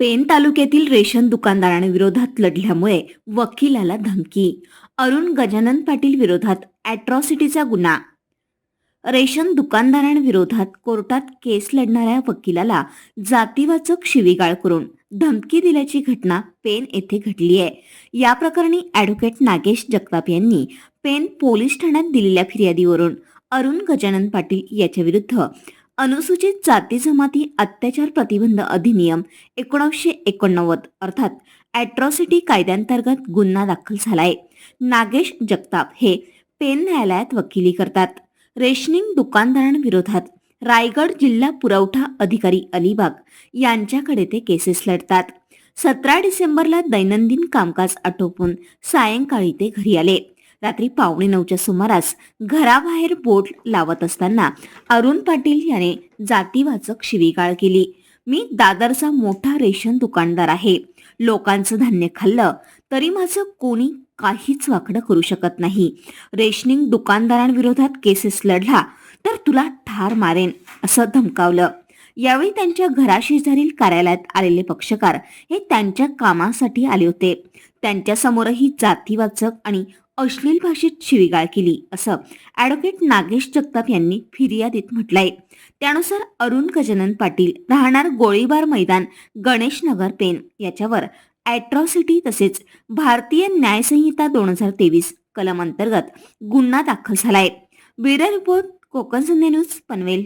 Pen तालुक्यातील ration दुकानदारांविरोधात लढल्यामुळे वकिलाला धमकी. अरुण गजानन पाटील विरोधात अॅट्रॉसिटीचा गुन्हा. रेशन दुकानदारांविरोधात कोर्टात केस लढणाऱ्या वकिलाला जातीवाचक शिवीगाळ करून धमकी दिल्याची घटना पेन येथे घडली आहे. या प्रकरणी ॲडव्होकेट नागेश जगताप यांनी पेन पोलीस ठाण्यात दिलेल्या फिर्यादीवरून अरुण गजानन पाटील याच्याविरुद्ध अनुसूचित जाती जमाती अत्याचार प्रतिबंध अधिनियम एकोणीसशे एकोणनव्वद अर्थात ॲट्रॉसिटी कायद्यांतर्गत गुन्हा दाखल झालाय. नागेश जगताप हे पेन न्यायालयात वकिली करतात. रेशनिंग दुकानदारांविरोधात रायगड जिल्हा पुरवठा अधिकारी अलिबाग यांच्याकडे ते केसेस लढतात. सतरा डिसेंबरला दैनंदिन कामकाज आटोपून सायंकाळी ते घरी आले. रात्री पावणे नऊच्या सुमारास घराबाहेर बोट लावत असताना अरुण पाटील याने जातीवाचक शिवीगाळ केली. मी दादरचा मोठा रेशन दुकानदार आहे. लोकांचं धान्य खाल्लं तरी माझं कोणी काहीच वाकडं करू शकत नाही. रेशनिंग दुकानदारांविरोधात केसेस लढला तर तुला ठार मारेन असं धमकावलं. यावेळी त्यांच्या घराशेजारील कार्यालयात आलेले पक्षकार हे त्यांच्या कामासाठी आले होते. त्यांच्यासमोरही जातीवाचक आणि अश्लील भाषेत शिवीगाळ केली असं ॲडव्होकेट नागेश जगताप यांनी फिर्यादीत म्हटलंय. त्यानुसार अरुण गजानन पाटील राहणार गोळीबार मैदान गणेश नगर पेन याच्यावर ॲट्रॉसिटी तसेच भारतीय न्यायसंहिता दोन हजार तेवीस कलम अंतर्गत गुन्हा दाखल झालाय. Bureau report Konkan Sandhya news Panvel.